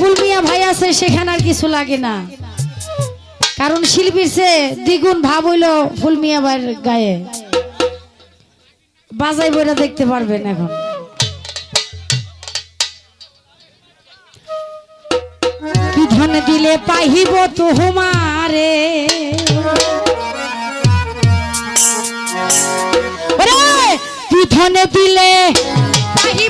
সাইফুল মিয়া ভাই আছে, সেখানে আর কিছু লাগে না। কারণ শিল্পীর সে দ্বিগুণ ভাব হইল ফুল মিয়া ভাইয়ের গায়ে। বাজাই বইটা দেখতে পারবেন এখন। কি ধন দিলে পাহিব তোমারে? কি ধন দিলে পাহিব